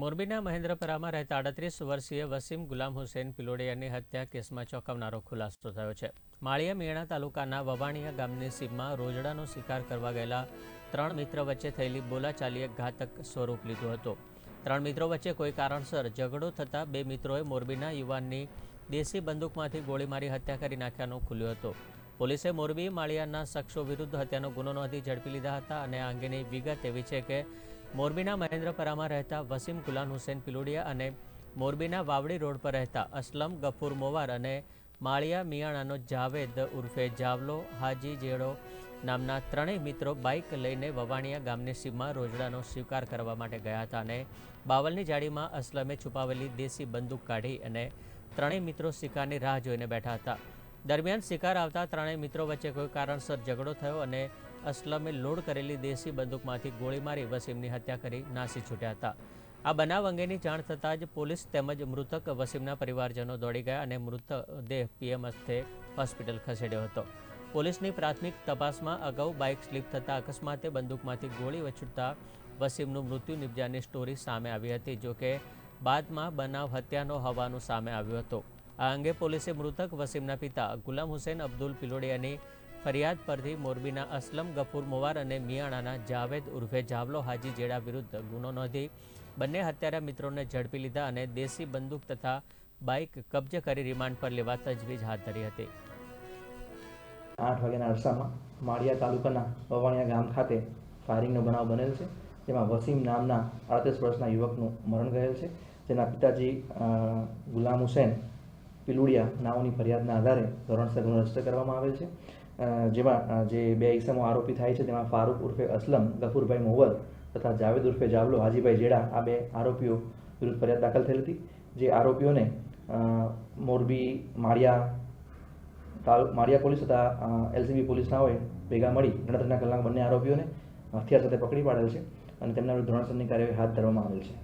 મોરબીના મહેન્દ્રપરામાં રહેતા આડત્રીસ વર્ષીય વસીમ ગુલામ હુસેન પિલોડિયાની હત્યા કેસમાં ચોંકાવનારો ખુલાસો થયો છે. માળિયા મિયાણા તાલુકાના વવાણીયા ગામની સીમમાં રોજડાનો શિકાર કરવા ગયેલા ત્રણ મિત્ર વચ્ચે થયેલી બોલાચાલીએ ઘાતક સ્વરૂપ લીધું હતું. ત્રણ મિત્રો વચ્ચે કોઈ કારણસર ઝઘડો થતાં બે મિત્રોએ મોરબીના યુવાનની દેશી બંદૂકમાંથી ગોળી મારી હત્યા કરી નાખ્યાનું ખુલ્યું હતું. પોલીસે મોરબી માળિયાના શખ્સો વિરુદ્ધ હત્યાનો ગુનો નોંધી ઝડપી લીધા હતા અને આ અંગેની વિગત એવી છે કે મોરબીના મહેન્દ્રપરામાં રહેતા વસીમ ગુલાન હુસેન પિલોડિયા અને મોરબીના વાવડી રોડ પર રહેતા અસલમ ગફૂર મોવાર અને માળિયા મિયાણાનો જાવેદ ઉર્ફે જાવલો, હાજી જેડો નામના ત્રણેય મિત્રો બાઇક લઈને વવાણિયા ગામની સીમમાં રોજડાનો સ્વીકાર કરવા માટે ગયા હતા અને બાવલની જાળીમાં અસલમે છુપાવેલી દેશી બંદૂક કાઢી અને ત્રણેય મિત્રો શિકારની રાહ જોઈને બેઠા હતા. દરમિયાન શિકાર આવતા ત્રણેય મિત્રો વચ્ચે કોઈ કારણસર ઝઘડો થયો અને અસલમે લોડ કરેલી દેશી બંદૂકમાંથી ગોળી મારી વસીમની હત્યા કરી નાસી છૂટ્યા હતા. આ બનાવ અંગેની જાણ થતાં જ પોલીસ તેમજ મૃતક વસીમના પરિવારજનો દોડી ગયા અને મૃતદેહ પીએમ હસ્તે હોસ્પિટલ ખસેડ્યો હતો. પોલીસની પ્રાથમિક તપાસમાં અગાઉ બાઇક સ્લીપ થતાં અકસ્માતે બંદૂકમાંથી ગોળી વછૂટતા વસીમનું મૃત્યુ નિપજાની સ્ટોરી સામે આવી હતી જોકે બાદમાં બનાવ હત્યાનો હોવાનું સામે આવ્યું હતું. આ અંગે પોલીસે મૃતક વસીમના પિતા ગુલામ હુસેન અબ્દુલ પિલોડિયાની ફરિયાદ પરથી મોરબીના અસલમ, ગફૂર, મોવાર અને મિયાણાના જાવેદ ઉર્ફે જાવલો હાજી જેડા વિરુદ્ધ ગુનો નોંધી બંને હત્યારા મિત્રોને ઝડપી લીધા અને દેશી બંદૂક તથા બાઇક કબજે કરી રિમાન્ડ પર લેવા તજવીજ હાથ ધરી હતી. આઠ વાગ્યાના અરસામાં માળિયા તાલુકાના પવાણિયા ગામ ખાતે ફાયરિંગનો બનાવ બનેલ છે. જેમાં વસીમ નામના અડત્રીસ વર્ષના યુવકનું મરણ ગયેલ છે. જેના પિતાજી ગુલામ હુસેન પિલુડિયા નાઓની ફરિયાદના આધારે ધોરણસર ગુનો કરવામાં આવેલ છે. જેમાં જે બે ઇસમો આરોપી થાય છે, તેમાં ફારૂક ઉર્ફે અસલમ, ગફુરભાઈ મોવલ તથા જાવેદ ઉર્ફે જાવલો, હાજીભાઈ જેડા આ બે આરોપીઓ વિરુદ્ધ ફરિયાદ દાખલ થયેલ હતી. જે આરોપીઓને મોરબી, માળિયા માળિયા પોલીસ તથા એલસીબી પોલીસના હોય ભેગા મળી ગણતરીના કલાક બંને આરોપીઓને હથિયાર સાથે પકડી પાડેલ છે અને તેમના ધોરણસરની કાર્યવાહી હાથ ધરવામાં આવેલ છે.